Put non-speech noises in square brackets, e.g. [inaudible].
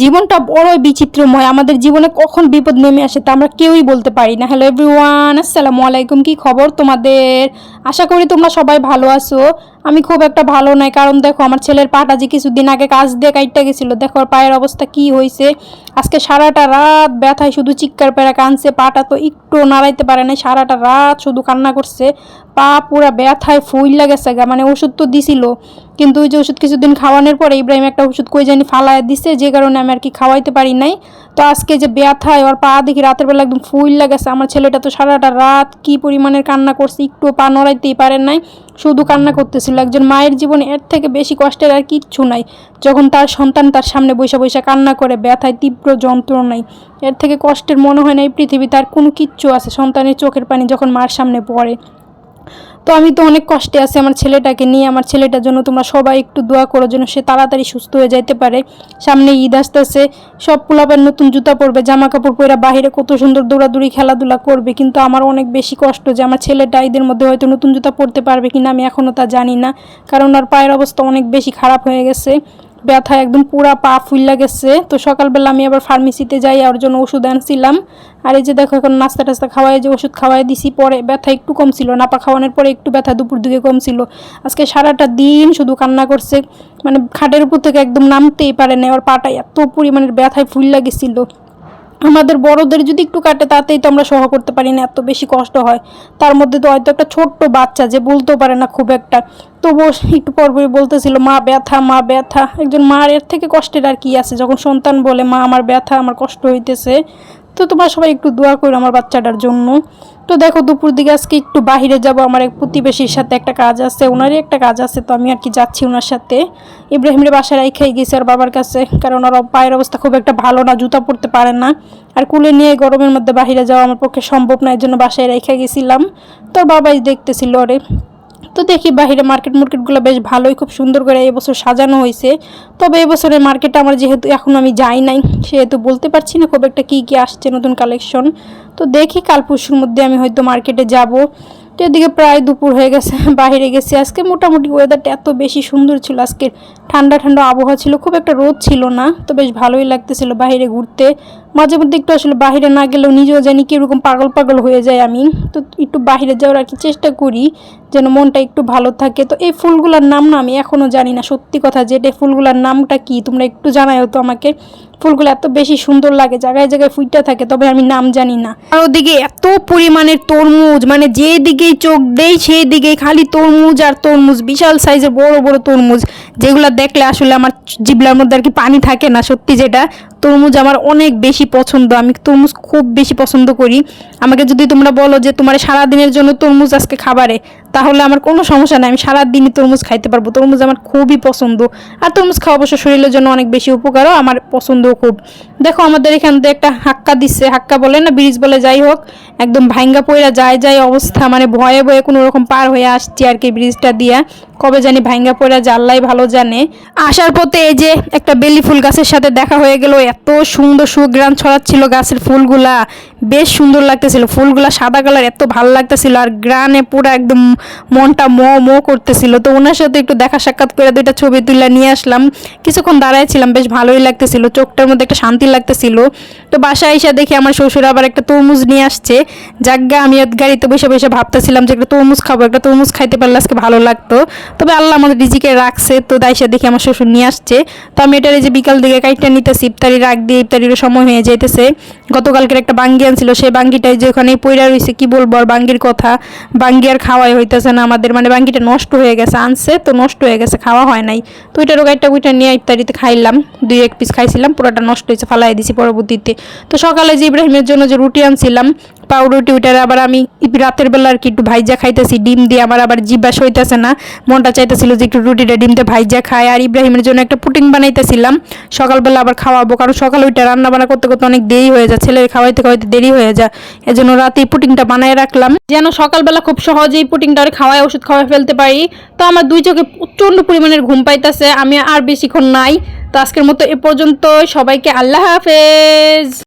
জীবনটা বড়ই বিচিত্রময়। আমাদের জীবনে কখন বিপদ নেমে আসে তা আমরা কেউই বলতে পারি না। হ্যালো এভরিওয়ান আসসালামু আলাইকুম। কি খবর তোমাদের? আশা করি তোমরা সবাই ভালো আছো। আমি খুব একটা ভালো নাই, কারণ দেখো আমার ছেলের পাটা যে কিছুদিন আগে কাজ দিয়ে কাইটটা গেছিল, দেখো পায়ের অবস্থা কি হয়েছে আজকে সারাটা রাত ব্যথায় শুধু চিৎকার পেরা কানছে, পাটা তো একটু নাড়াইতে পারে নাই, সারাটা রাত শুধু কান্না করছে। পা পুরা ব্যথায় ফুইল্লা গেছে গা মানে ওষুধ তো দিছিল। কিন্তু ওই যে ওষুধ কিছুদিন খাওয়ানোর পরে ইব্রাহিম একটা ওষুধ কই জানি ফালায় দিছে, যে কারণে আমি আর কি খাওয়াইতে পারি নাই। তো আজকে যে ব্যথায় ওর পা দেখি রাতের বেলা একদম ফুইল্লা গেছে। আমার ছেলেটা তো সারাটা রাত কি পরিমাণের কান্না করছে একটু পা নড়াইতেই পারেন নাই। শুধু কান্না করতেছিল। একজন মায়ের জীবনে এর থেকে বেশি কষ্টের আর কিচ্ছু নাই। যখন তার সন্তান তার সামনে বৈশা বৈশা কান্না করে, ব্যথায় তীব্র যন্ত্রণায়। এর থেকে কষ্টের মনে হয় না এই পৃথিবীতে তার কোনো কিচ্ছু আছে। সন্তানের চোখের পানি যখন মার সামনে পড়ে তো আমি তো অনেক কষ্টে আছি আমার ছেলেটাকে নিয়ে। আমার ছেলেটার জন্য তোমরা সবাই একটু দোয়া করো যেন সে তাড়াতাড়ি সুস্থ হয়ে যাইতে পারে। সামনে ঈদ আসতেছে, সব পোলাপের নতুন জুতা পরবে জামা কাপড় পরে বাইরে কত সুন্দর দৌড়াদৌড়ি, খেলাধুলা করবে। কিন্তু আমার অনেক বেশি কষ্ট যে আমার ছেলেটা ঈদের মধ্যে হয়তো নতুন জুতা পরতে পারবে কিনা আমি এখনও তা জানি না। কারণ ওর পায়ের অবস্থা অনেক বেশি খারাপ হয়ে গেছে। ব্যথা একদম পুরা পা ফুল্লা গেছে। তো সকালবেলা আমি আবার ফার্মেসিতে যাই, আর জন্য ওষুধ আনছিলাম। আর এই যে দেখো, এখন নাস্তা টাস্তা খাওয়াই, যে ওষুধ খাওয়াই দিছি, পরে ব্যথা একটু কম ছিল নাপা খাওয়ানোর পরে একটু ব্যথা দুপুর দিকে কম ছিল আজকে সারাটা দিন শুধু কান্না করছে মানে খাটের উপর থেকে একদম নামতেই পারে না আর পাটা এত পরিমাণের ব্যথায় ফুল গেছিল। আমাদের বড়দের যদি একটু কাটে, তাতেই তো আমরা সহ করতে পারি না, এত বেশি কষ্ট হয়। তার মধ্যে তো হয়তো একটা ছোট্ট বাচ্চা যে বলতেও পারে না খুব একটা। তবুও একটু পরপরই বলতেছিল, মা, ব্যথা মা, ব্যথা। একজন মার এর থেকে কষ্টের আর কি আছে, যখন সন্তান বলে, মা, আমার ব্যথা, আমার কষ্ট হইতেছে। তো তোমরা সবাই একটু দোয়া করো আমার বাচ্চাটার জন্য। তো দেখো দুপুর দিকে আজকে একটু বাহিরে যাব, আমার এক প্রতিবেশীর সাথে একটা কাজ আছে, ওনারই একটা কাজ আছে, তো আমি আর কি যাচ্ছি ওনার সাথে। ইব্রাহিমের বাসায় রাইখাই গেছে আর বাবার কাছে, কারণ ওর পায়ের অবস্থা খুব একটা ভালো না, জুতা পরতে পারে না। আর কুলে নিয়ে গরমের মধ্যে বাহিরে যাওয়া আমার পক্ষে সম্ভব না এর জন্য বাসায় রেখে গেছিলাম। তো বাবাই দেখতেছিল ওরে। তো দেখি বাহিরে মার্কেট মার্কেটগুলো বেশ ভালোই, খুব সুন্দর করে এবছর সাজানো হয়েছে। তবে এবছরের মার্কেটে আমার যেহেতু এখন আমি যাই নাই, সেহেতু বলতে পারছি না খুব একটা কী কী আসছে নতুন কালেকশন তো দেখি কাল পরশুর মধ্যে আমি হয়তো মার্কেটে যাব। তো এদিকে প্রায় দুপুর হয়ে গেছে, [laughs] বাইরে গেছি। আজকে মোটামুটি ওয়েদারটা এত বেশি সুন্দর ছিল, আজকে ঠান্ডা ঠান্ডা আবহাওয়া ছিল, খুব একটা রোদ ছিল না, তো বেশ ভালোই লাগতেছিল বাইরে ঘুরতে। মাঝে মধ্যে একটু আসলে বাইরে না গেলেও নিজেও জানি কীরকম পাগল পাগল হয়ে যায় আমি। তো একটু বাইরে যাওয়ার আর কি চেষ্টা করি, যেন মনটা একটু ভালো থাকে। তো এই ফুলগুলোর নাম না আমি এখনও জানি না, সত্যি কথা যে এটা ফুলগুলোর নামটা কি, তোমরা একটু জানাও তো আমাকে। ফুলগুলো এত বেশি সুন্দর লাগে, জায়গায় জায়গায় ফুইটা থাকে, তবে আমি নাম জানি না। আর ওদিকে এত পরিমাণের তরমুজ মানে যে দিকেই চোখ দেই সেই দিকেই খালি তরমুজ আর তরমুজ, বিশাল সাইজের বড় বড় তরমুজ। যেগুলো দেখলে আসলে আমার জিবলার মধ্যে আর কি পানি থাকে না, সত্যি যেটা। তরমুজ আমার অনেক বেশি পছন্দ। আমি তরমুজ খুব বেশি পছন্দ করি। আমাকে যদি তোমরা বলো যে তোমার সারাদিনের জন্য তরমুজ আজকে খাবারে, তাহলে আমার কোনো সমস্যা নেই। আমি সারাদিনই তরমুজ খাইতে পারব। তরমুজ আমার খুবই পছন্দ। আর তরমুজ খাওয়া অবশ্য শরীরের জন্য অনেক বেশি উপকারও, আমার পছন্দও খুব। দেখো, আমাদের এখান থেকে একটা হাক্কা দিচ্ছে। হাক্কা বলে না, ব্রিজ বলে, যাই হোক, একদম ভাঙ্গা পইরা যায় যায় অবস্থা। মানে ভয়ে ভয়ে কোনো রকম পার হয়ে আসছি আর কি ব্রিজটা দিয়া। কবে জানি ভাঙ্গা পড়া জাল্লাই ভালো জানে। আসার পথে এই যে একটা বেলি ফুল গাছের সাথে দেখা হয়ে গেল এত সুন্দর সুগ্রাম ছড়াচ্ছিল গাছের ফুলগুলা। বেশ সুন্দর লাগতেছিল। ফুলগুলা সাদা কালার, এত ভালো লাগতেছিল আর গ্রানে পুরো একদম মনটা ম ম করতেছিল। তো ওনার সাথে একটু দেখা সাক্ষাৎ করে দুইটা ছবি তুলে নিয়ে আসলাম। কিছুক্ষণ দাঁড়ায় ছিলাম বেশ ভালোই লাগতেছিল। চোখটার মধ্যে একটা শান্তি লাগতেছিল। তো বাসায় এসে দেখি আমার শ্বশুর আবার একটা তরমুজ নিয়ে আসছে। যাজ্ঞা আমি গাড়িতে বসে বসে ভাবতেছিলাম যে একটা তরমুজ খাব, একটা তরমুজ খাইতে পারলে আজকে ভালো লাগতো। তবে আল্লাহ আমাদের রিজিকে রাখছে। তো দাইসা দেখি আমার শ্বশুর নিয়ে আসছে। তো আমি এটার এই যে বিকাল দিকে কাইটটা নিতেছি ইফতারি রাখ দিয়ে ইফতারির সময় হয়ে যাইতেছে। গতকালকের একটা বাঙ্গি আনছিল, সেই বাঙ্গিটাই যে ওখানে পইরা রয়েছে কি বলব আর বাঙ্গির কথা। বাঙ্গি আর খাওয়াই হইতেছে না আমাদের মানে বাঙ্গিটা নষ্ট হয়ে গেছে, আনছে তো নষ্ট হয়ে গেছে, খাওয়া হয় নাই। তো ওইটারও গাইটটা ওইটা নিয়ে ইফতারিতে খাইলাম, দুই এক পিস খাইছিলাম, পুরোটা নষ্ট হয়েছে ফালাই দিছি পরবর্তীতে। তো সকালে যে ইব্রাহিমের জন্য যে রুটি আনছিলাম, পাউরুটি ওইটার আবার আমি রাতের বেলা আর কি একটু ভাইজা খাইতেছি, ডিম দিয়ে আমার আবার জিব্বাস হইতেছে না। মনটা চাইতেছিল যে একটু রুটিটা ডিম দিয়ে ভাইজা খাই, আর ইব্রাহিমের জন্য একটা পুটিং বানাইতেছিলাম। সকালবেলা আবার খাওয়াবো, কারণ সকালে ওইটা রান্না বান্না করতে করতে অনেক দেরি হয়ে যায়, ছেলের খাওয়াইতে খাওয়াইতে দেরি হয়ে যায়, এজন্য রাতে এই পুটিংটা বানায় রাখলাম। যেন সকালবেলা খুব সহজেই পুটিংটা আর খাওয়ায়, ওষুধ খাওয়াই ফেলতে পারি। তো আমার দুই চোখে প্রচণ্ড পরিমাণের ঘুম পাইতেছে, আমি আর বেশিক্ষণ নাই। তো আজকের মতো এ পর্যন্ত সবাইকে আল্লাহ হাফেজ।